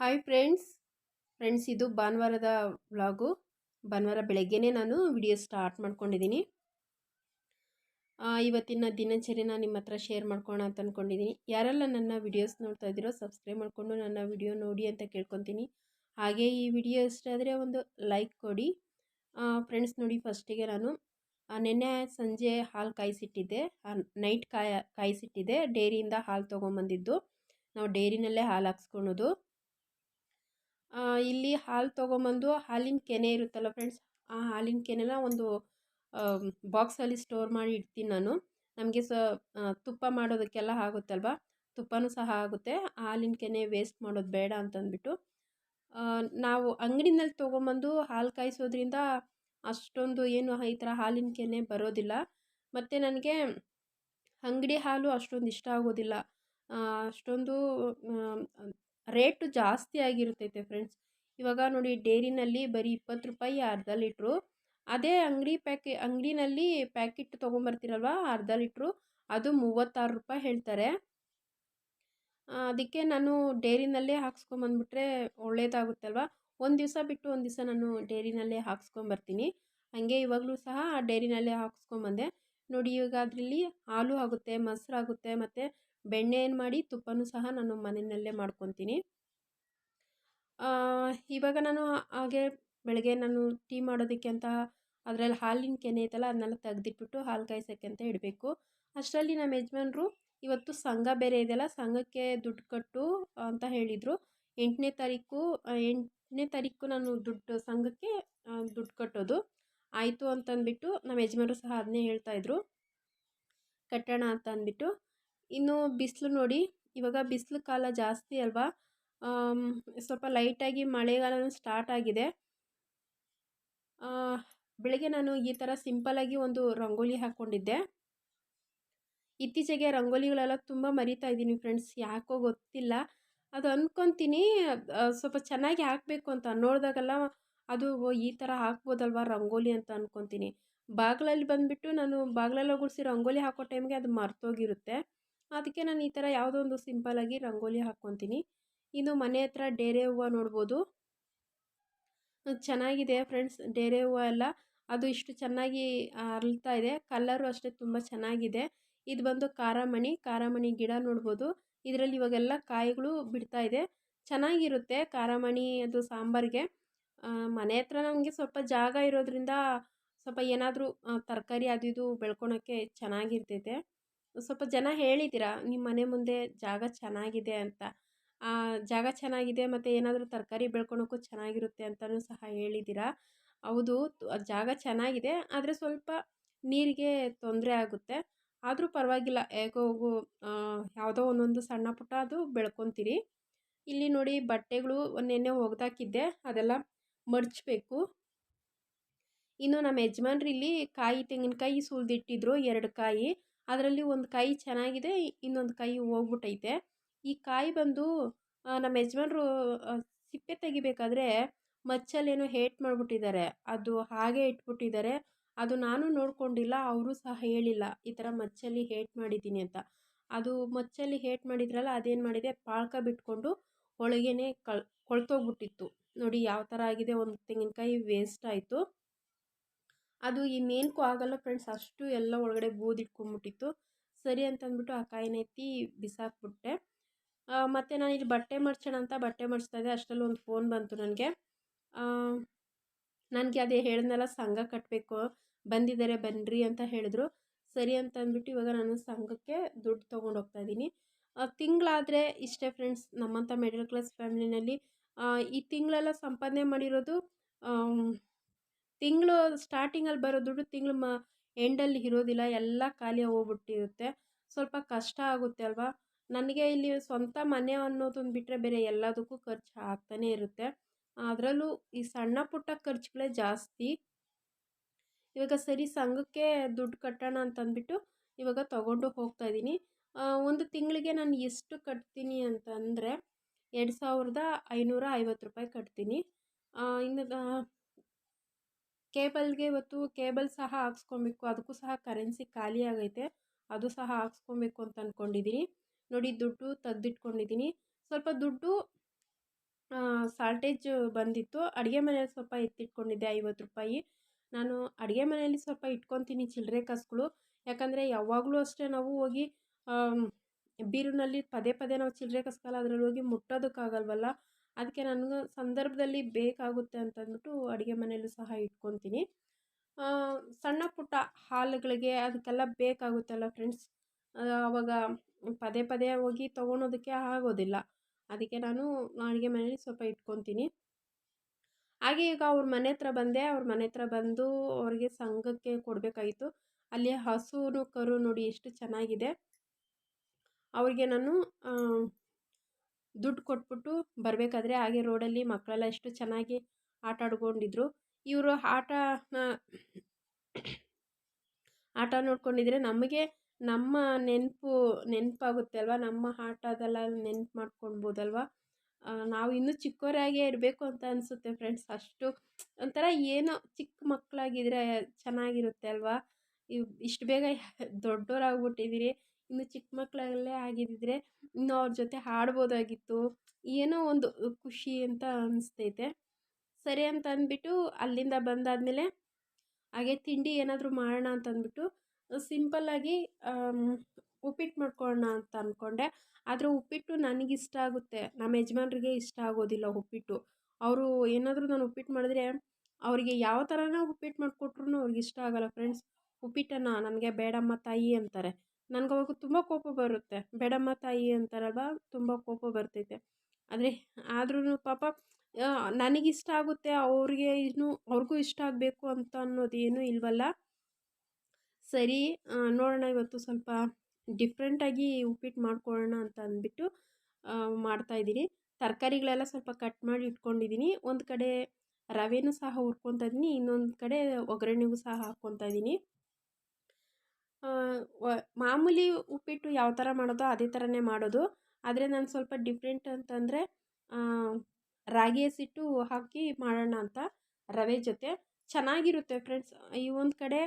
Hi friends friends ಇದು ಭಾನುವಾರದ vlog. ಭಾನುವಾರ ಬೆಳಗ್ಗೆನೇ ನಾನು ವಿಡಿಯೋ ಸ್ಟಾರ್ಟ್ ಮಾಡ್ಕೊಂಡಿದ್ದೀನಿ ಇವತ್ತಿನ ದಿನಚರಿನ ನಿಮ್ಮ ಹತ್ರ ಶೇರ್ ಮಾಡ್ಕೋಣ ಅಂತ ಅಂದ್ಕೊಂಡಿದ್ದೀನಿ ಯಾರೆಲ್ಲ ನನ್ನ ವಿಡಿಯೋಸ್ ನೋಡ್ತಾ ಇದ್ದೀರೋ ಸಬ್ಸ್ಕ್ರೈಬ್ ಮಾಡಿಕೊಂಡು ನನ್ನ ವಿಡಿಯೋ ನೋಡಿ ಅಂತ ಕೇಳ್ಕೊತೀನಿ. ಹಾಗೆ ಈ ವಿಡಿಯೋ ಇಷ್ಟ ಆದರೆ ಒಂದು ಲೈಕ್ ಕೊಡಿ. ಫ್ರೆಂಡ್ಸ್ ನೋಡಿ ಫಸ್ಟಿಗೆ ನಾನು ನಿನ್ನೆ ಸಂಜೆ ಹಾಲು ಕಾಯಿಸಿಟ್ಟಿದ್ದೆ. ನೈಟ್ ಕಾಯ, ಕಾಯಿಸಿಟ್ಟಿದ್ದೆ. ಡೈರಿಯಿಂದ ಹಾಲು ತೊಗೊಂಬಂದಿದ್ದು. ನಾವು ಡೈರಿನಲ್ಲೇ ಹಾಲು ಹಾಕ್ಸ್ಕೊಳೋದು. ಇಲ್ಲಿ ಹಾಲು ತೊಗೊಂಬಂದು ಹಾಲಿನ ಕೆನೆ ಇರುತ್ತಲ್ಲ ಫ್ರೆಂಡ್ಸ್ ಆ ಹಾಲಿನ ಕೆನೆನ ಒಂದು ಬಾಕ್ಸಲ್ಲಿ ಸ್ಟೋರ್ ಮಾಡಿ ಇಡ್ತೀನಿ ನಾನು. ನಮಗೆ ಸ ತುಪ್ಪ ಮಾಡೋದಕ್ಕೆಲ್ಲ ಆಗುತ್ತಲ್ವ? ತುಪ್ಪನೂ ಸಹ ಆಗುತ್ತೆ. ಹಾಲಿನ ಕೆನೆ ವೇಸ್ಟ್ ಮಾಡೋದು ಬೇಡ ಅಂತಂದ್ಬಿಟ್ಟು. ನಾವು ಅಂಗಡಿನಲ್ಲಿ ತೊಗೊಂಬಂದು ಹಾಲು ಕಾಯಿಸೋದ್ರಿಂದ ಅಷ್ಟೊಂದು ಏನು ಈ ಥರ ಹಾಲಿನ ಕೆನೆ ಬರೋದಿಲ್ಲ. ಮತ್ತು ನನಗೆ ಅಂಗಡಿ ಹಾಲು ಅಷ್ಟೊಂದು ಇಷ್ಟ ಆಗೋದಿಲ್ಲ. ಅಷ್ಟೊಂದು ರೇಟು ಜಾಸ್ತಿ ಆಗಿರುತ್ತೈತೆ ಫ್ರೆಂಡ್ಸ್. ಇವಾಗ ನೋಡಿ ಡೇರಿನಲ್ಲಿ ಬರೀ ಇಪ್ಪತ್ತು ರೂಪಾಯಿ ಅರ್ಧ ಲೀಟ್ರು. ಅದೇ ಅಂಗಡಿ ಪ್ಯಾಕೆ, ಅಂಗಡಿನಲ್ಲಿ ಪ್ಯಾಕೆಟ್ ತೊಗೊಂಬರ್ತೀರಲ್ವ ಅರ್ಧ ಲೀಟ್ರು. ಅದು ಮೂವತ್ತಾರು ರೂಪಾಯಿ ಹೇಳ್ತಾರೆ. ಅದಕ್ಕೆ ನಾನು ಡೈರಿನಲ್ಲೇ ಹಾಕ್ಸ್ಕೊಂಬಂದ್ಬಿಟ್ರೆ ಒಳ್ಳೇದಾಗುತ್ತಲ್ವ? ಒಂದು ದಿವಸ ಬಿಟ್ಟು ಒಂದು ದಿವಸ ನಾನು ಡೈರಿನಲ್ಲೇ ಹಾಕ್ಸ್ಕೊಂಬರ್ತೀನಿ. ಹಾಗೆ ಇವಾಗಲೂ ಸಹ ಡೈರಿನಲ್ಲೇ ಹಾಕ್ಸ್ಕೊಂಬಂದೆ. ನೋಡಿ ಇವಾಗ ಅದರಲ್ಲಿ ಹಾಲು ಆಗುತ್ತೆ, ಮೊಸರು ಆಗುತ್ತೆ, ಮತ್ತು ಬೆಣ್ಣೆ ಏನು ಮಾಡಿ ತುಪ್ಪನೂ ಸಹ ನಾನು ಮನೆಯಲ್ಲೇ ಮಾಡ್ಕೊತೀನಿ. ಇವಾಗ ನಾನು ಹಾಗೆ ಬೆಳಗ್ಗೆ ನಾನು ಟೀ ಮಾಡೋದಕ್ಕೆ ಅಂತ ಅದರಲ್ಲಿ ಹಾಲಿನ ಕೆನೆ ಐತಲ್ಲ ಅದನ್ನೆಲ್ಲ ತೆಗೆದಿಟ್ಬಿಟ್ಟು ಹಾಲು ಕಾಯಿಸೋಕ್ಕೆ ಅಂತ ಇಡಬೇಕು. ಅಷ್ಟರಲ್ಲಿ ನಮ್ಮ ಯಜಮಾನ್ರು ಇವತ್ತು ಸಂಘ ಬೇರೆ ಇದೆಯಲ್ಲ, ಸಂಘಕ್ಕೆ ದುಡ್ಡು ಕಟ್ಟು ಅಂತ ಹೇಳಿದರು. ಎಂಟನೇ ತಾರೀಕು ಎಂಟನೇ ತಾರೀಕು ನಾನು ದುಡ್ಡು, ಸಂಘಕ್ಕೆ ದುಡ್ಡು ಕಟ್ಟೋದು. ಆಯಿತು ಅಂತಂದ್ಬಿಟ್ಟು ನಮ್ಮ ಯಜಮಾನ್ರು ಸಹ ಅದನ್ನೇ ಹೇಳ್ತಾಯಿದ್ರು ಕಟ್ಟೋಣ ಅಂತ ಅಂದ್ಬಿಟ್ಟು ಇನ್ನು ಬಿಸಿಲು ನೋಡಿ, ಇವಾಗ ಬಿಸಿಲು ಕಾಲ ಜಾಸ್ತಿ ಅಲ್ವಾ? ಸ್ವಲ್ಪ ಲೈಟಾಗಿ ಮಳೆಗಾಲನೂ ಸ್ಟಾರ್ಟ್ ಆಗಿದೆ. ಬೆಳಗ್ಗೆ ನಾನು ಈ ಥರ ಸಿಂಪಲಾಗಿ ಒಂದು ರಂಗೋಲಿ ಹಾಕ್ಕೊಂಡಿದ್ದೆ. ಇತ್ತೀಚೆಗೆ ರಂಗೋಲಿಗಳೆಲ್ಲ ತುಂಬ ಮರಿತಾ ಇದ್ದೀನಿ ಫ್ರೆಂಡ್ಸ್, ಯಾಕೋ ಗೊತ್ತಿಲ್ಲ. ಅದು ಅಂದ್ಕೊತೀನಿ ಸ್ವಲ್ಪ ಚೆನ್ನಾಗಿ ಹಾಕಬೇಕು ಅಂತ. ನೋಡಿದಾಗೆಲ್ಲ ಅದು ಈ ಥರ ಹಾಕ್ಬೋದಲ್ವಾ ರಂಗೋಲಿ ಅಂತ ಅಂದ್ಕೊತೀನಿ ಬಾಗಿಲಲ್ಲಿ ಬಂದುಬಿಟ್ಟು ನಾನು ಬಾಗಿಲೆಲ್ಲ ಗುಡಿಸಿ ರಂಗೋಲಿ ಹಾಕೋ ಟೈಮ್ಗೆ ಅದು ಮರ್ತೋಗಿರುತ್ತೆ. ಅದಕ್ಕೆ ನಾನು ಈ ಥರ ಯಾವುದೋ ಒಂದು ಸಿಂಪಲಾಗಿ ರಂಗೋಲಿ ಹಾಕ್ಕೊತೀನಿ. ಇನ್ನು ಮನೆ ಹತ್ರ ಡೇರೆ ಹೂವು ನೋಡ್ಬೋದು. ಚೆನ್ನಾಗಿದೆ ಫ್ರೆಂಡ್ಸ್, ಡೇರೆ ಹೂವು ಎಲ್ಲ. ಅದು ಇಷ್ಟು ಚೆನ್ನಾಗಿ ಅರಳ್ತಾ ಇದೆ. ಕಲ್ಲರು ಅಷ್ಟೇ ತುಂಬ ಚೆನ್ನಾಗಿದೆ. ಇದು ಬಂದು ಕಾರಾಮಣಿ ಕಾರಾಮಣಿ ಗಿಡ ನೋಡ್ಬೋದು. ಇದರಲ್ಲಿ ಇವಾಗೆಲ್ಲ ಕಾಯಿಗಳು ಬಿಡ್ತಾ ಇದೆ. ಚೆನ್ನಾಗಿರುತ್ತೆ ಕಾರಾಮಣಿ, ಅದು ಸಾಂಬಾರಿಗೆ. ಮನೆ ಹತ್ರ ನಮಗೆ ಸ್ವಲ್ಪ ಜಾಗ ಇರೋದ್ರಿಂದ ಸ್ವಲ್ಪ ಏನಾದರೂ ತರಕಾರಿ ಅದು ಇದು ಬೆಳ್ಕೊಳಕ್ಕೆ ಚೆನ್ನಾಗಿರ್ತೈತೆ. ಸ್ವಲ್ಪ ಜನ ಹೇಳಿದ್ದೀರಾ ನಿಮ್ಮ ಮನೆ ಮುಂದೆ ಜಾಗ ಚೆನ್ನಾಗಿದೆ ಅಂತ? ಆ, ಜಾಗ ಚೆನ್ನಾಗಿದೆ ಮತ್ತು ಏನಾದರೂ ತರಕಾರಿ ಬೆಳ್ಕೊಳೋಕ್ಕೂ ಚೆನ್ನಾಗಿರುತ್ತೆ ಅಂತಲೂ ಸಹ ಹೇಳಿದ್ದೀರಾ ಹೌದು ಜಾಗ ಚೆನ್ನಾಗಿದೆ ಆದರೆ ಸ್ವಲ್ಪ ನೀರಿಗೆ ತೊಂದರೆ ಆಗುತ್ತೆ. ಆದರೂ ಪರವಾಗಿಲ್ಲ ಹೇಗೋ ಯಾವುದೋ ಒಂದೊಂದು ಸಣ್ಣ ಪುಟ್ಟ ಅದು ಬೆಳ್ಕೊತೀರಿ. ಇಲ್ಲಿ ನೋಡಿ ಬಟ್ಟೆಗಳು ನೆನ್ನೆ ಒಗ್ದಾಕಿದ್ದೆ ಅದೆಲ್ಲ ಮಡ್ಚಬೇಕು ಇನ್ನು ನಮ್ಮ ಯಜಮಾನ್ರು ಇಲ್ಲಿ ಕಾಯಿ ತೆಂಗಿನಕಾಯಿ ಸುಲಿದಿಟ್ಟಿದ್ರು ಎರಡು ಕಾಯಿ. ಅದರಲ್ಲಿ ಒಂದು ಕೈ ಚೆನ್ನಾಗಿದೆ, ಇನ್ನೊಂದು ಕೈ ಹೋಗ್ಬಿಟ್ಟೈತೆ ಈ ಕಾಯಿ ಬಂದು ನಮ್ಮ ಯಜಮಾನ್ರು ಸಿಪ್ಪೆ ತೆಗಿಬೇಕಾದ್ರೆ ಮಚ್ಚಲ್ಲೇನೋ ಹೇಟ್ ಮಾಡಿಬಿಟ್ಟಿದ್ದಾರೆ. ಅದು ಹಾಗೆ ಇಟ್ಬಿಟ್ಟಿದ್ದಾರೆ. ಅದು ನಾನು ನೋಡ್ಕೊಂಡಿಲ್ಲ, ಅವರು ಸಹ ಹೇಳಿಲ್ಲ, ಈ ಥರ ಮಚ್ಚಲ್ಲಿ ಹೇಟ್ ಮಾಡಿದ್ದೀನಿ ಅಂತ. ಅದು ಮಚ್ಚಲ್ಲಿ ಹೇಟ್ ಮಾಡಿದ್ರಲ್ಲ, ಅದೇನು ಮಾಡಿದೆ, ಪಾಳ್ಕ ಬಿಟ್ಕೊಂಡು ಒಳಗೇನೆ ಕಳ್, ಕೊಳ್ತೋಗ್ಬಿಟ್ಟಿತ್ತು. ನೋಡಿ, ಯಾವ ಥರ ಆಗಿದೆ, ಒಂದು ತೆಂಗಿನಕಾಯಿ ವೇಸ್ಟ್ ಆಯಿತು. ಅದು ಇನ್ನೇನಕ್ಕೂ ಆಗಲ್ಲ ಫ್ರೆಂಡ್ಸ್ ಅಷ್ಟು ಎಲ್ಲ ಒಳಗಡೆ ಬೂದಿಟ್ಕೊಂಬಿಟ್ಟಿತ್ತು ಸರಿ ಅಂತಂದ್ಬಿಟ್ಟು ಆ ಕಾಯಿನ ಎತ್ತಿ ಬಿಸಾಕ್ಬಿಟ್ಟೆ. ಮತ್ತು ನಾನು ಇಲ್ಲಿ ಬಟ್ಟೆ ಮಡ್ಚೋಣ ಅಂತ ಬಟ್ಟೆ ಮಡಿಸ್ತಾ ಇದ್ದೆ. ಅಷ್ಟರಲ್ಲಿ ಒಂದು ಫೋನ್ ಬಂತು ನನಗೆ. ನನಗೆ ಅದೇ ಹೇಳಿದ್ನಲ್ಲ, ಸಂಘ ಕಟ್ಟಬೇಕು ಬಂದಿದ್ದಾರೆ ಬನ್ನಿರಿ ಅಂತ ಹೇಳಿದ್ರು. ಸರಿ ಅಂತ ಅಂದ್ಬಿಟ್ಟು ಇವಾಗ ನಾನು ಸಂಘಕ್ಕೆ ದುಡ್ಡು ತೊಗೊಂಡು ಹೋಗ್ತಾ ಇದ್ದೀನಿ. ತಿಂಗಳಾದರೆ ಇಷ್ಟೇ ಫ್ರೆಂಡ್ಸ್ ನಮ್ಮಂಥ ಮಿಡಲ್ ಕ್ಲಾಸ್ ಫ್ಯಾಮಿಲಿನಲ್ಲಿ ಈ ತಿಂಗಳೆಲ್ಲ ಸಂಪಾದನೆ ಮಾಡಿರೋದು ತಿಂಗಳು ಸ್ಟಾರ್ಟಿಂಗಲ್ಲಿ ಬರೋ ದುಡ್ಡು ತಿಂಗಳು ಮ ಎಂಡಲ್ಲಿ ಇರೋದಿಲ್ಲ, ಎಲ್ಲ ಖಾಲಿ ಹೋಗ್ಬಿಟ್ಟಿರುತ್ತೆ. ಸ್ವಲ್ಪ ಕಷ್ಟ ಆಗುತ್ತೆ ಅಲ್ವಾ? ನನಗೆ ಇಲ್ಲಿ ಸ್ವಂತ ಮನೆ ಅನ್ನೋದೊಂದು ಬಿಟ್ಟರೆ ಬೇರೆ ಎಲ್ಲದಕ್ಕೂ ಖರ್ಚು ಆಗ್ತಾನೆ ಇರುತ್ತೆ. ಅದರಲ್ಲೂ ಈ ಸಣ್ಣ ಪುಟ್ಟ ಖರ್ಚುಗಳೇ ಜಾಸ್ತಿ. ಇವಾಗ ಸರಿ ಸಂಘಕ್ಕೆ ದುಡ್ಡು ಕಟ್ಟೋಣ ಅಂತಂದ್ಬಿಟ್ಟು ಇವಾಗ ತಗೊಂಡು ಹೋಗ್ತಾ ಇದ್ದೀನಿ. ಒಂದು ತಿಂಗಳಿಗೆ ನಾನು ಎಷ್ಟು ಕಟ್ತೀನಿ ಅಂತಂದರೆ, ಎರಡು ಸಾವಿರದ ಐನೂರ ಐವತ್ತು ರೂಪಾಯಿ ಕಟ್ತೀನಿ. ಇನ್ನು ಕೇಬಲ್ಗೆ ಇವತ್ತು ಕೇಬಲ್ ಸಹ ಹಾಕ್ಸ್ಕೊಬೇಕು, ಅದಕ್ಕೂ ಸಹ ಕರೆನ್ಸಿ ಖಾಲಿ ಆಗೈತೆ, ಅದು ಸಹ ಹಾಕ್ಸ್ಕೊಬೇಕು ಅಂತ ಅಂದ್ಕೊಂಡಿದ್ದೀನಿ ನೋಡಿ, ದುಡ್ಡು ತೆಗ್ದಿಟ್ಕೊಂಡಿದ್ದೀನಿ ಸ್ವಲ್ಪ ದುಡ್ಡು ಸಾಲ್ಟೇಜ್ ಬಂದಿತ್ತು. ಅಡುಗೆ ಮನೆಯಲ್ಲಿ ಸ್ವಲ್ಪ ಎತ್ತಿಟ್ಕೊಂಡಿದ್ದೆ ಐವತ್ತು ರೂಪಾಯಿ. ನಾನು ಅಡುಗೆ ಮನೆಯಲ್ಲಿ ಸ್ವಲ್ಪ ಇಟ್ಕೊತೀನಿ ಚಿಲ್ಲರೆ ಕಾಸುಗಳು. ಯಾಕಂದರೆ ಯಾವಾಗಲೂ ಅಷ್ಟೇ ನಾವು ಹೋಗಿ ಬೀರುನಲ್ಲಿ ಪದೇ ಪದೇ ನಾವು ಚಿಲ್ಲರೆ ಕಸ್ಕಲ್ಲ ಅದರಲ್ಲಿ ಹೋಗಿ ಮುಟ್ಟೋದಕ್ಕಾಗಲ್ವಲ್ಲ. ಅದಕ್ಕೆ ನನಗೆ ಸಂದರ್ಭದಲ್ಲಿ ಬೇಕಾಗುತ್ತೆ ಅಂತಂದ್ಬಿಟ್ಟು ಅಡುಗೆ ಮನೆಯಲ್ಲೂ ಸಹ ಇಟ್ಕೊತೀನಿ. ಸಣ್ಣ ಪುಟ್ಟ ಹಾಲುಗಳಿಗೆ ಅದಕ್ಕೆಲ್ಲ ಬೇಕಾಗುತ್ತಲ್ಲ ಫ್ರೆಂಡ್ಸ್? ಆವಾಗ ಪದೇ ಪದೇ ಹೋಗಿ ತೊಗೊಳೋದಕ್ಕೆ ಆಗೋದಿಲ್ಲ. ಅದಕ್ಕೆ ನಾನು ಅಡುಗೆ ಮನೇಲಿ ಸ್ವಲ್ಪ ಇಟ್ಕೊತೀನಿ. ಹಾಗೆ ಈಗ ಅವ್ರ ಮನೆ ಹತ್ರ ಬಂದೆ. ಅವ್ರ ಮನೆ ಹತ್ರ ಬಂದು ಅವ್ರಿಗೆ ಸಂಘಕ್ಕೆ ಕೊಡಬೇಕಾಗಿತ್ತು. ಅಲ್ಲಿ ಹಸುನು ಕರು ನೋಡಿ ಎಷ್ಟು ಚೆನ್ನಾಗಿದೆ. ಅವ್ರಿಗೆ ನಾನು ದುಡ್ಡು ಕೊಟ್ಬಿಟ್ಟು ಬರಬೇಕಾದ್ರೆ ಹಾಗೆ ರೋಡಲ್ಲಿ ಮಕ್ಕಳೆಲ್ಲ ಎಷ್ಟು ಚೆನ್ನಾಗಿ ಆಟ ಆಡ್ಕೊಂಡಿದ್ರು. ಇವರು ಆಟನ ಆಟ ನೋಡ್ಕೊಂಡಿದ್ರೆ ನಮಗೆ ನಮ್ಮ ನೆನಪು ನೆನಪಾಗುತ್ತೆ ಅಲ್ವಾ? ನಮ್ಮ ಆಟದೆಲ್ಲ ನೆನಪು ಮಾಡ್ಕೊಳ್ಬೋದಲ್ವಾ? ನಾವು ಇನ್ನೂ ಚಿಕ್ಕವರಾಗೇ ಇರಬೇಕು ಅಂತ ಅನಿಸುತ್ತೆ ಫ್ರೆಂಡ್ಸ್. ಅಷ್ಟು ಒಂಥರ ಏನೋ ಚಿಕ್ಕ ಮಕ್ಕಳಾಗಿದ್ರೆ ಚೆನ್ನಾಗಿರುತ್ತೆ ಅಲ್ವಾ? ಇಷ್ಟು ಬೇಗ ದೊಡ್ಡವರಾಗ್ಬಿಟ್ಟಿದ್ದೀರಿ ಇನ್ನು ಚಿಕ್ಕ ಮಕ್ಕಳಲ್ಲೇ ಆಗಿದ್ದಿದ್ರೆ ಇನ್ನು ಅವ್ರ ಜೊತೆ ಆಡ್ಬೋದಾಗಿತ್ತು ಏನೋ ಒಂದು ಖುಷಿ ಅಂತ ಅನಿಸ್ತೈತೆ. ಸರಿ ಅಂತ ಅಂದ್ಬಿಟ್ಟು ಅಲ್ಲಿಂದ ಬಂದಾದಮೇಲೆ ಹಾಗೆ ತಿಂಡಿ ಏನಾದರೂ ಮಾಡೋಣ ಅಂತ ಅಂದ್ಬಿಟ್ಟು ಸಿಂಪಲ್ಲಾಗಿ ಉಪ್ಪಿಟ್ಟು ಮಾಡ್ಕೊಳ್ಳೋಣ ಅಂತ ಅಂದ್ಕೊಂಡೆ ಆದರೆ ಉಪ್ಪಿಟ್ಟು ನನಗಿಷ್ಟ ಆಗುತ್ತೆ. ನಮ್ಮ ಯಜಮಾನ್ರಿಗೆ ಇಷ್ಟ ಆಗೋದಿಲ್ಲ ಉಪ್ಪಿಟ್ಟು. ಅವರು ಏನಾದರೂ ನಾನು ಉಪ್ಪಿಟ್ಟು ಮಾಡಿದ್ರೆ ಅವರಿಗೆ ಯಾವ ಥರನೋ ಉಪ್ಪಿಟ್ಟು ಮಾಡಿಕೊಟ್ರು ಅವ್ರಿಗೆ ಇಷ್ಟ ಆಗೋಲ್ಲ. ಫ್ರೆಂಡ್ಸ್, ಉಪ್ಪಿಟ್ಟನ್ನು ನನಗೆ ಬೇಡಮ್ಮ ತಾಯಿ ಅಂತಾರೆ. ನನಗೆ ಅವಾಗ ತುಂಬ ಕೋಪ ಬರುತ್ತೆ. ಬೇಡಮ್ಮ ತಾಯಿ ಅಂತಾರಲ್ವ, ತುಂಬ ಕೋಪ ಬರ್ತೈತೆ. ಆದರೆ ಆದ್ರೂ ಪಾಪ ನನಗಿಷ್ಟ ಆಗುತ್ತೆ, ಅವ್ರಿಗೆ ಇನ್ನೂ ಅವ್ರಿಗೂ ಇಷ್ಟ ಆಗಬೇಕು ಅಂತ ಅನ್ನೋದೇನು ಇಲ್ವಲ್ಲ? ಸರಿ ನೋಡೋಣ ಇವತ್ತು ಸ್ವಲ್ಪ ಡಿಫ್ರೆಂಟಾಗಿ ಉಪ್ಪಿಟ್ಟು ಮಾಡ್ಕೊಳ್ಳೋಣ ಅಂತ ಅಂದ್ಬಿಟ್ಟು ಮಾಡ್ತಾಯಿದ್ದೀನಿ ತರಕಾರಿಗಳೆಲ್ಲ ಸ್ವಲ್ಪ ಕಟ್ ಮಾಡಿ ಇಟ್ಕೊಂಡಿದ್ದೀನಿ. ಒಂದು ಕಡೆ ರವೆನೂ ಸಹ ಹುರ್ಕೊತಾ ಇದ್ದೀನಿ, ಇನ್ನೊಂದು ಕಡೆ ಒಗ್ಗರಣೆಗೂ ಸಹ ಹಾಕ್ಕೊತಾ ಇದ್ದೀನಿ. ಮಾಮೂಲಿ ಉಪ್ಪಿಟ್ಟು ಯಾವ ಥರ ಮಾಡೋದೋ ಅದೇ ಥರನೇ ಮಾಡೋದು. ಆದರೆ ನಾನು ಸ್ವಲ್ಪ ಡಿಫ್ರೆಂಟ್ ಅಂತಂದರೆ ರಾಗಿ ಹಸಿಟ್ಟು ಹಾಕಿ ಮಾಡೋಣ ಅಂತ ರವೆ ಜೊತೆ. ಚೆನ್ನಾಗಿರುತ್ತೆ ಫ್ರೆಂಡ್ಸ್ ಈ ಒಂದು ಕಡೆ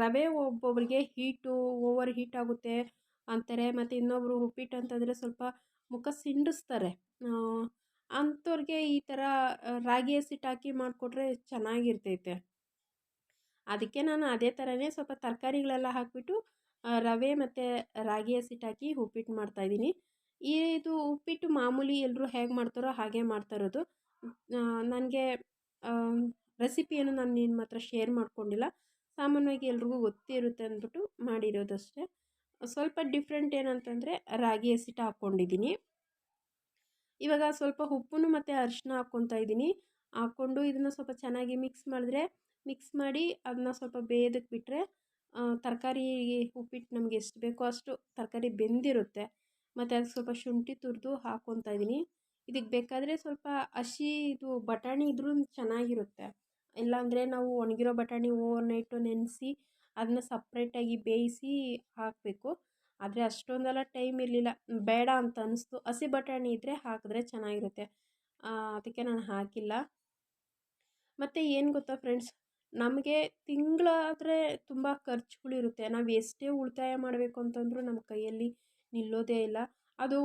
ರವೆ ಒಬ್ಬೊಬ್ಬರಿಗೆ ಹೀಟು ಓವರ್ ಹೀಟ್ ಆಗುತ್ತೆ ಅಂತಾರೆ. ಮತ್ತು ಇನ್ನೊಬ್ಬರು ಉಪ್ಪಿಟ್ಟು ಅಂತಂದರೆ ಸ್ವಲ್ಪ ಮುಖ ಸಿಂಡಿಸ್ತಾರೆ. ಅಂಥವ್ರಿಗೆ ಈ ಥರ ರಾಗಿ ಹಸಿಟ್ಟು ಹಾಕಿ ಮಾಡಿಕೊಟ್ರೆ ಚೆನ್ನಾಗಿರ್ತೈತೆ. ಅದಕ್ಕೆ ನಾನು ಅದೇ ಥರನೇ ಸ್ವಲ್ಪ ತರಕಾರಿಗಳೆಲ್ಲ ಹಾಕಿಬಿಟ್ಟು ರವೆ ಮತ್ತು ರಾಗಿ ಹಸಿಟ್ಟು ಹಾಕಿ ಉಪ್ಪಿಟ್ಟು ಮಾಡ್ತಾಯಿದ್ದೀನಿ ಇದು ಉಪ್ಪಿಟ್ಟು ಮಾಮೂಲಿ ಎಲ್ಲರೂ ಹೇಗೆ ಮಾಡ್ತಾರೋ ಹಾಗೆ ಮಾಡ್ತಾ ಇರೋದು. ನನಗೆ ರೆಸಿಪಿಯನ್ನು ನಾನು ನಿಮ್ಮ ಹತ್ರ ಶೇರ್ ಮಾಡ್ಕೊಂಡಿಲ್ಲ. ಸಾಮಾನ್ಯವಾಗಿ ಎಲ್ರಿಗೂ ಗೊತ್ತಿರುತ್ತೆ ಅಂದ್ಬಿಟ್ಟು ಮಾಡಿರೋದಷ್ಟೇ. ಸ್ವಲ್ಪ ಡಿಫ್ರೆಂಟ್ ಏನಂತಂದರೆ ರಾಗಿ ಹಸಿಟ್ಟು ಹಾಕ್ಕೊಂಡಿದ್ದೀನಿ. ಇವಾಗ ಸ್ವಲ್ಪ ಉಪ್ಪು ಮತ್ತು ಅರಿಶಿನ ಹಾಕ್ಕೊತಾ ಇದ್ದೀನಿ. ಹಾಕ್ಕೊಂಡು ಇದನ್ನು ಸ್ವಲ್ಪ ಚೆನ್ನಾಗಿ ಮಿಕ್ಸ್ ಮಾಡಿದ್ರೆ ಮಿಕ್ಸ್ ಮಾಡಿ ಅದನ್ನ ಸ್ವಲ್ಪ ಬೇಯೋದಕ್ಕೆ ಬಿಟ್ಟರೆ ತರಕಾರಿ ಉಪ್ಪಿಟ್ಟು ನಮಗೆ ಎಷ್ಟು ಬೇಕೋ ಅಷ್ಟು ತರಕಾರಿ ಬೆಂದಿರುತ್ತೆ. ಮತ್ತು ಅದಕ್ಕೆ ಸ್ವಲ್ಪ ಶುಂಠಿ ತುರಿದು ಹಾಕ್ಕೊತಾ ಇದ್ದೀನಿ ಇದಕ್ಕೆ ಬೇಕಾದರೆ ಸ್ವಲ್ಪ ಹಸಿ ಇದು ಬಟಾಣಿ ಇದ್ರೂ ಚೆನ್ನಾಗಿರುತ್ತೆ. ಇಲ್ಲಾಂದರೆ ನಾವು ಒಣಗಿರೋ ಬಟಾಣಿ ಓವರ್ ನೈಟು ನೆನೆಸಿ ಅದನ್ನ ಸಪ್ರೇಟಾಗಿ ಬೇಯಿಸಿ ಹಾಕಬೇಕು. ಆದರೆ ಅಷ್ಟೊಂದೆಲ್ಲ ಟೈಮ್ ಇರಲಿಲ್ಲ. ಬೇಡ ಅಂತ ಅನ್ನಿಸ್ತು ಹಸಿ ಬಟಾಣಿ ಇದ್ದರೆ ಹಾಕಿದ್ರೆ ಚೆನ್ನಾಗಿರುತ್ತೆ. ಅದಕ್ಕೆ ನಾನು ಹಾಕಿಲ್ಲ. ಮತ್ತು ಏನು ಗೊತ್ತಾ ಫ್ರೆಂಡ್ಸ್? ನಮಗೆ ತಿಂಗಳಾದರೆ ತುಂಬ ಖರ್ಚುಗಳಿರುತ್ತೆ ನಾವು ಎಷ್ಟೇ ಉಳಿತಾಯ ಮಾಡಬೇಕು ಅಂತಂದರೂ ನಮ್ಮ ಕೈಯಲ್ಲಿ ನಿಲ್ಲೋದೇ ಇಲ್ಲ. ಅದು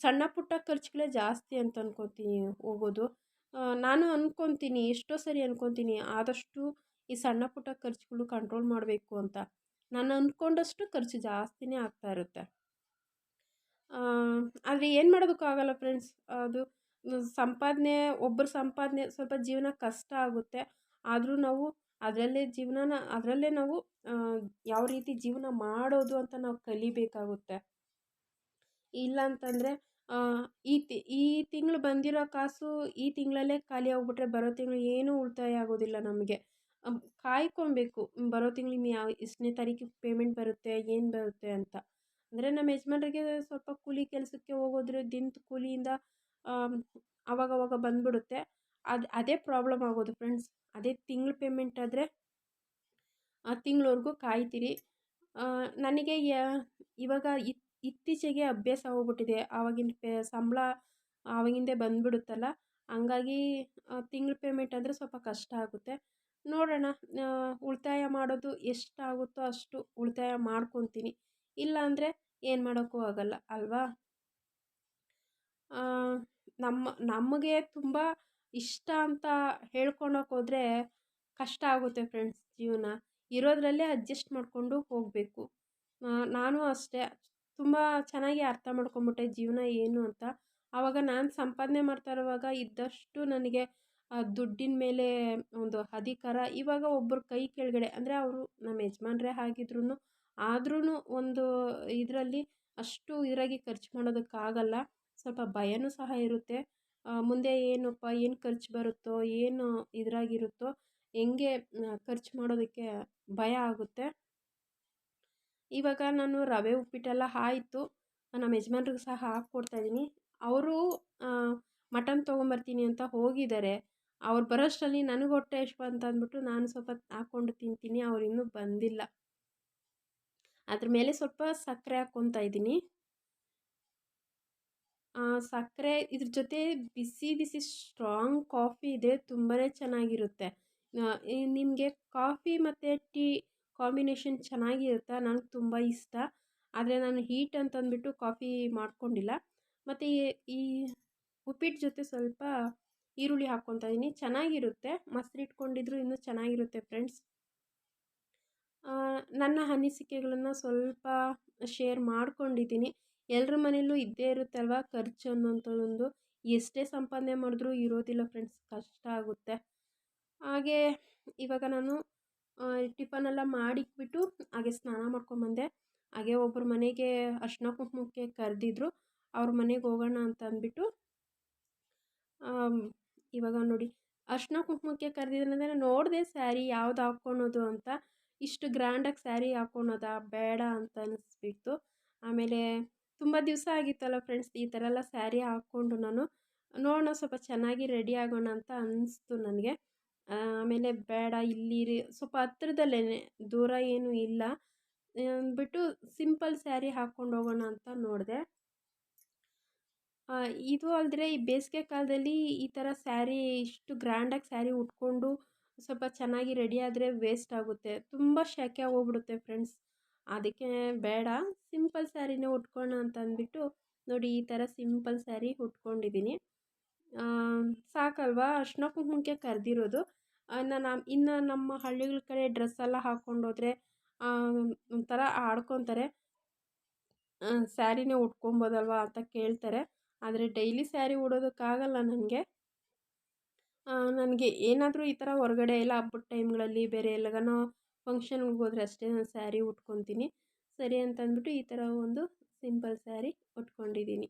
ಸಣ್ಣ ಪುಟ್ಟ ಖರ್ಚುಗಳೇ ಜಾಸ್ತಿ ಅಂತ ಅಂದ್ಕೊತೀನಿ ಹೋಗೋದು. ನಾನು ಅಂದ್ಕೊತೀನಿ ಎಷ್ಟೋ ಸರಿ ಅಂದ್ಕೊತೀನಿ ಆದಷ್ಟು ಈ ಸಣ್ಣ ಪುಟ್ಟ ಖರ್ಚುಗಳು ಕಂಟ್ರೋಲ್ ಮಾಡಬೇಕು ಅಂತ. ನಾನು ಅಂದ್ಕೊಂಡಷ್ಟು ಖರ್ಚು ಜಾಸ್ತಿನೇ ಆಗ್ತಾ ಇರುತ್ತೆ. ಆದರೆ ಏನು ಮಾಡೋದಕ್ಕಾಗಲ್ಲ ಫ್ರೆಂಡ್ಸ್ ಅದು ಸಂಪಾದನೆ ಒಬ್ಬರ ಸಂಪಾದನೆ ಸ್ವಲ್ಪ ಜೀವನ ಕಷ್ಟ ಆಗುತ್ತೆ. ಆದರೂ ನಾವು ಅದರಲ್ಲೇ ಜೀವನನ, ಅದರಲ್ಲೇ ನಾವು ಯಾವ ರೀತಿ ಜೀವನ ಮಾಡೋದು ಅಂತ ನಾವು ಕಲಿಬೇಕಾಗುತ್ತೆ. ಇಲ್ಲ ಅಂತಂದರೆ ಈ ತಿ, ಈ ತಿಂಗಳು ಬಂದಿರೋ ಕಾಸು ಈ ತಿಂಗಳಲ್ಲೇ ಖಾಲಿ ಆಗಿಬಿಟ್ರೆ ಬರೋ ತಿಂಗಳು ಏನೂ ಉಳಿತಾಯ ಆಗೋದಿಲ್ಲ ನಮಗೆ. ಕಾಯ್ಕೊಬೇಕು ಬರೋ ತಿಂಗಳು ಯಾವ, ಎಷ್ಟನೇ ತಾರೀಕಿಗೆ ಪೇಮೆಂಟ್ ಬರುತ್ತೆ, ಏನು ಬರುತ್ತೆ ಅಂತ. ಅಂದರೆ ನಮ್ಮ ಯಜಮಾನ್ರಿಗೆ ಸ್ವಲ್ಪ ಕೂಲಿ ಕೆಲಸಕ್ಕೆ ಹೋಗೋದ್ರೆ ದಿನದ ಕೂಲಿಯಿಂದ ಆವಾಗವಾಗ ಬಂದ್ಬಿಡುತ್ತೆ. ಅದು, ಅದೇ ಪ್ರಾಬ್ಲಮ್ ಆಗೋದು ಫ್ರೆಂಡ್ಸ್. ಅದೇ ತಿಂಗ್ಳು ಪೇಮೆಂಟ್ ಆದರೆ ಆ ತಿಂಗಳವರೆಗೂ ಕಾಯ್ತೀರಿ. ನನಗೆ ಇವಾಗ ಇತ್ತೀಚೆಗೆ ಅಭ್ಯಾಸ ಹೋಗ್ಬಿಟ್ಟಿದೆ. ಆವಾಗಿನ ಪೇ, ಸಂಬಳ ಆವಾಗಿಂದೇ ಬಂದ್ಬಿಡುತ್ತಲ್ಲ. ಹಂಗಾಗಿ ತಿಂಗ್ಳು ಪೇಮೆಂಟ್ ಅಂದರೆ ಸ್ವಲ್ಪ ಕಷ್ಟ ಆಗುತ್ತೆ. ನೋಡೋಣ. ಉಳಿತಾಯ ಮಾಡೋದು ಎಷ್ಟಾಗುತ್ತೋ ಅಷ್ಟು ಉಳಿತಾಯ ಮಾಡ್ಕೊತೀನಿ. ಇಲ್ಲ ಅಂದರೆ ಏನು ಮಾಡೋಕ್ಕೂ ಆಗಲ್ಲ, ಅಲ್ವಾ? ನಮ್ಮ, ನಮಗೆ ತುಂಬ ಇಷ್ಟ ಅಂತ ಹೇಳ್ಕೊಳಕ್ಕೆ ಹೋದ್ರೆ ಕಷ್ಟ ಆಗುತ್ತೆ ಫ್ರೆಂಡ್ಸ್ ಜೀವನ. ಇರೋದರಲ್ಲೇ ಅಡ್ಜಸ್ಟ್ ಮಾಡಿಕೊಂಡು ಹೋಗಬೇಕು. ನಾನು ಅಷ್ಟೇ. ತುಂಬ ಚೆನ್ನಾಗಿ ಅರ್ಥ ಮಾಡ್ಕೊಂಬಿಟ್ಟೆ ಜೀವನ ಏನು ಅಂತ. ಆವಾಗ ನಾನು ಸಂಪಾದನೆ ಮಾಡ್ತಾ ಇರುವಾಗ ಇದ್ದಷ್ಟು ನನಗೆ ದುಡ್ಡಿನ ಮೇಲೆ ಒಂದು ಅಧಿಕಾರ. ಇವಾಗ ಒಬ್ಬರ ಕೈ ಕೆಳಗಡೆ, ಅಂದರೆ ಅವರು ನಮ್ಮ ಯಜಮಾನ್ರೇ ಆಗಿದ್ರು ಆದ್ರೂ ಒಂದು ಇದರಲ್ಲಿ ಅಷ್ಟು ಇದರಾಗಿ ಖರ್ಚು ಮಾಡೋದಕ್ಕಾಗಲ್ಲ. ಸ್ವಲ್ಪ ಭಯನೂ ಸಹ ಇರುತ್ತೆ. ಮುಂದೆ ಏನಪ್ಪ, ಏನು ಖರ್ಚು ಬರುತ್ತೋ, ಏನು ಇದ್ರಾಗಿರುತ್ತೋ, ಹೆಂಗೆ ಖರ್ಚು ಮಾಡೋದಕ್ಕೆ ಭಯ ಆಗುತ್ತೆ. ಇವಾಗ ನಾನು ರವೆ ಉಪ್ಪಿಟ್ಟೆಲ್ಲ ಆಯಿತು. ನಮ್ಮ ಯಜಮಾನ್ರಿಗೂ ಸಹ ಹಾಕ್ಕೊಡ್ತಾಯಿದ್ದೀನಿ ಅವರು ಮಟನ್ ತೊಗೊಂಬರ್ತೀನಿ ಅಂತ ಹೋಗಿದ್ದಾರೆ. ಅವ್ರು ಬರೋಷ್ಟರಲ್ಲಿ ನನಗೆ ಹೊಟ್ಟೆ ಎಷ್ಟು ಅಂತ ಅಂದ್ಬಿಟ್ಟು ನಾನು ಸ್ವಲ್ಪ ಹಾಕ್ಕೊಂಡು ತಿಂತೀನಿ. ಅವ್ರು ಇನ್ನೂ ಬಂದಿಲ್ಲ. ಅದ್ರ ಮೇಲೆ ಸ್ವಲ್ಪ ಸಕ್ಕರೆ ಹಾಕ್ಕೊತಾ ಇದ್ದೀನಿ. ಸಕ್ಕರೆ ಇದ್ರ ಜೊತೆ ಬಿಸಿ ಬಿಸಿ ಸ್ಟ್ರಾಂಗ್ ಕಾಫಿ ಇದೆ ತುಂಬಾ ಚೆನ್ನಾಗಿರುತ್ತೆ. ನಿಮಗೆ ಕಾಫಿ ಮತ್ತು ಟೀ ಕಾಂಬಿನೇಷನ್ ಚೆನ್ನಾಗಿರುತ್ತಾ? ನನಗೆ ತುಂಬ ಇಷ್ಟ. ಆದರೆ ನಾನು ಹೀಟ್ ಅಂತಂದ್ಬಿಟ್ಟು ಕಾಫಿ ಮಾಡ್ಕೊಂಡಿಲ್ಲ. ಮತ್ತು ಈ ಉಪ್ಪಿಟ್ಟು ಜೊತೆ ಸ್ವಲ್ಪ ಈರುಳ್ಳಿ ಹಾಕ್ಕೊತಾ ಇದ್ದೀನಿ ಚೆನ್ನಾಗಿರುತ್ತೆ. ಮೊಸರಿಟ್ಕೊಂಡಿದ್ರು ಇನ್ನೂ ಚೆನ್ನಾಗಿರುತ್ತೆ ಫ್ರೆಂಡ್ಸ್ ನನ್ನ ಅನಿಸಿಕೆಗಳನ್ನು ಸ್ವಲ್ಪ ಶೇರ್ ಮಾಡ್ಕೊಂಡಿದ್ದೀನಿ ಎಲ್ಲರ ಮನೆಯಲ್ಲೂ ಇದ್ದೇ ಇರುತ್ತಲ್ವ ಖರ್ಚು ಅನ್ನೋಂಥದ್ದೊಂದು ಎಷ್ಟೇ ಸಂಪಾದನೆ ಮಾಡಿದ್ರೂ ಇರೋದಿಲ್ಲ ಫ್ರೆಂಡ್ಸ್ ಕಷ್ಟ ಆಗುತ್ತೆ. ಹಾಗೆ ಇವಾಗ ನಾನು ಟಿಫನೆಲ್ಲ ಮಾಡಿಟ್ಬಿಟ್ಟು ಹಾಗೆ ಸ್ನಾನ ಮಾಡ್ಕೊಂಬಂದೆ ಹಾಗೆ ಒಬ್ಬರು ಮನೆಗೆ ಅರ್ಶಿನ ಕುಂಕುಮಕ್ಕೆ ಕರೆದಿದ್ರು. ಅವ್ರ ಮನೆಗೆ ಹೋಗೋಣ ಅಂತ ಅಂದ್ಬಿಟ್ಟು ಇವಾಗ ನೋಡಿ ಅರ್ಶಿನ ಕುಂಕುಮಕ್ಕೆ ಕರೆದಿದ್ರೆ ನೋಡಿದೆ ಸ್ಯಾರಿ ಯಾವ್ದು ಹಾಕ್ಕೊಳೋದು ಅಂತ. ಇಷ್ಟು ಗ್ರ್ಯಾಂಡಾಗಿ ಸ್ಯಾರಿ ಹಾಕ್ಕೊಳೋದಾ? ಬೇಡ ಅಂತ ಅನ್ನಿಸ್ಬಿಟ್ಟು ಆಮೇಲೆ ತುಂಬ ದಿವಸ ಆಗಿತ್ತಲ್ಲ ಫ್ರೆಂಡ್ಸ್ ಈ ಥರ ಎಲ್ಲ ಸ್ಯಾರಿ ಹಾಕ್ಕೊಂಡು ನಾನು, ನೋಡೋಣ ಸ್ವಲ್ಪ ಚೆನ್ನಾಗಿ ರೆಡಿ ಆಗೋಣ ಅಂತ ಅನ್ನಿಸ್ತು ನನಗೆ. ಆಮೇಲೆ ಬೇಡ, ಇಲ್ಲಿ ಸ್ವಲ್ಪ ಹತ್ರದಲ್ಲೇ ದೂರ ಏನೂ ಇಲ್ಲ. ಅಂದ್ಬಿಟ್ಟು ಸಿಂಪಲ್ ಸ್ಯಾರಿ ಹಾಕ್ಕೊಂಡು ಹೋಗೋಣ ಅಂತ ನೋಡಿದೆ. ಇದು ಅಲ್ಲದೆ ಈ ಬೇಸಿಗೆ ಕಾಲದಲ್ಲಿ ಈ ಥರ ಸ್ಯಾರಿ ಇಷ್ಟು ಗ್ರ್ಯಾಂಡಾಗಿ ಸ್ಯಾರಿ ಉಟ್ಕೊಂಡು ಸ್ವಲ್ಪ ಚೆನ್ನಾಗಿ ರೆಡಿ ಆದರೆ ವೇಸ್ಟ್ ಆಗುತ್ತೆ. ತುಂಬ ಸೆಕೆ ಹೋಗ್ಬಿಡುತ್ತೆ ಫ್ರೆಂಡ್ಸ್ ಅದಕ್ಕೆ ಬೇಡ, ಸಿಂಪಲ್ ಸ್ಯಾರಿನೇ ಉಟ್ಕೊಳ್ಳೋಣ ಅಂತ ಅಂದ್ಬಿಟ್ಟು ನೋಡಿ ಈ ಥರ ಸಿಂಪಲ್ ಸ್ಯಾರಿ ಉಟ್ಕೊಂಡಿದ್ದೀನಿ ಸಾಕಲ್ವಾ? ಅರ್ಶಿನ ಕುಂಕುಮಕ್ಕೆ ಕರೆದಿರೋದು. ನಾನು ಇನ್ನು ನಮ್ಮ ಹಳ್ಳಿಗಳ ಕಡೆ ಡ್ರೆಸ್ ಎಲ್ಲ ಹಾಕ್ಕೊಂಡೋದ್ರೆ ಒಂಥರ ಆಡ್ಕೊತಾರೆ. ಸ್ಯಾರಿನೇ ಉಟ್ಕೊಬೋದಲ್ವಾ ಅಂತ ಕೇಳ್ತಾರೆ. ಆದರೆ ಡೈಲಿ ಸ್ಯಾರಿ ಉಡೋದಕ್ಕಾಗಲ್ಲ ನನಗೆ. ನನಗೆ ಏನಾದರೂ ಈ ಥರ ಹೊರಗಡೆ ಎಲ್ಲ ಹಬ್ಬದ ಟೈಮ್ಗಳಲ್ಲಿ ಬೇರೆ ಎಲ್ಲಿಗಾನ ಫಂಕ್ಷನ್ಗೆ ಹೋದರೆ ಅಷ್ಟೇ ನಾನು ಸ್ಯಾರಿ ಉಟ್ಕೊತೀನಿ. ಸರಿ ಅಂತ ಅಂದ್ಬಿಟ್ಟು ಈ ಥರ ಒಂದು ಸಿಂಪಲ್ ಸ್ಯಾರಿ ಉಟ್ಕೊಂಡಿದ್ದೀನಿ.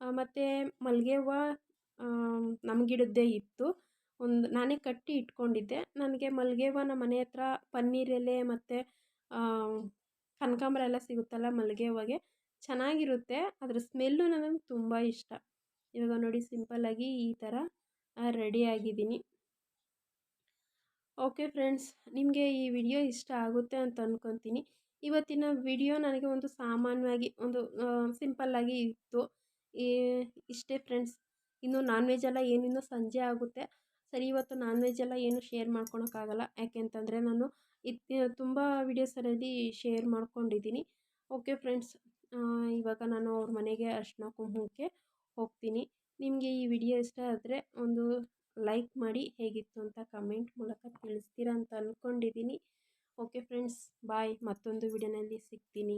ಮತ್ತು ಮಲ್ಲಿಗೆ ಹೂವು ನಮ್ಮ ಗಿಡದ್ದೇ ಇತ್ತು. ಒಂದು ನಾನೇ ಕಟ್ಟಿ ಇಟ್ಕೊಂಡಿದ್ದೆ. ನನಗೆ ಮಲ್ಲಿಗೆ ಹೂವು ನಮ್ಮ ಮನೆ ಹತ್ರ ಪನ್ನೀರ್ ಎಲೆ ಮತ್ತು ಕನಕಾಂಬ್ರ ಎಲ್ಲ ಸಿಗುತ್ತಲ್ಲ ಮಲ್ಲಿಗೆ ಹೂವಿಗೆ ಚೆನ್ನಾಗಿರುತ್ತೆ. ಅದ್ರ ಸ್ಮೆಲ್ಲು ನನಗೆ ತುಂಬ ಇಷ್ಟ. ಇವಾಗ ನೋಡಿ ಸಿಂಪಲ್ಲಾಗಿ ಈ ಥರ ರೆಡಿಯಾಗಿದ್ದೀನಿ ಓಕೆ ಫ್ರೆಂಡ್ಸ್, ನಿಮಗೆ ಈ ವಿಡಿಯೋ ಇಷ್ಟ ಆಗುತ್ತೆ ಅಂತ ಅಂದ್ಕೊತೀನಿ ಇವತ್ತಿನ ವಿಡಿಯೋ ನನಗೆ ಒಂದು ಸಾಮಾನ್ಯವಾಗಿ ಒಂದು ಸಿಂಪಲ್ಲಾಗಿ ಇತ್ತು. ಇಷ್ಟೇ ಫ್ರೆಂಡ್ಸ್, ಇನ್ನು ನಾನ್ ವೆಜ್ ಎಲ್ಲ ಏನಿನ್ನೂ ಸಂಜೆ ಆಗುತ್ತೆ. ಸರಿ, ಇವತ್ತು ನಾನ್ ವೆಜ್ ಎಲ್ಲ ಏನು ಶೇರ್ ಮಾಡ್ಕೊಳಕ್ಕಾಗಲ್ಲ. ಯಾಕೆಂತಂದರೆ ನಾನು ಇತ್ತು, ತುಂಬ ವಿಡಿಯೋಸರಲ್ಲಿ ಶೇರ್ ಮಾಡ್ಕೊಂಡಿದ್ದೀನಿ. ಓಕೆ ಫ್ರೆಂಡ್ಸ್ ಇವಾಗ ನಾನು ಅವ್ರ ಮನೆಗೆ ಅರ್ಶಿನ ಕುಂಕುಮಕ್ಕೆ ಹೋಗ್ತೀನಿ. ನಿಮಗೆ ಈ ವಿಡಿಯೋ ಇಷ್ಟ ಆದರೆ ಒಂದು ಲೈಕ್ ಮಾಡಿ ಹೇಗಿತ್ತು ಅಂತ ಕಮೆಂಟ್ ಮೂಲಕ ತಿಳಿಸ್ತೀರಾ ಅಂತ ಅಂದ್ಕೊಂಡಿದ್ದೀನಿ ಓಕೆ ಫ್ರೆಂಡ್ಸ್ ಬಾಯ್ ಮತ್ತೊಂದು ವಿಡಿಯೋನಲ್ಲಿ ಸಿಗ್ತೀನಿ.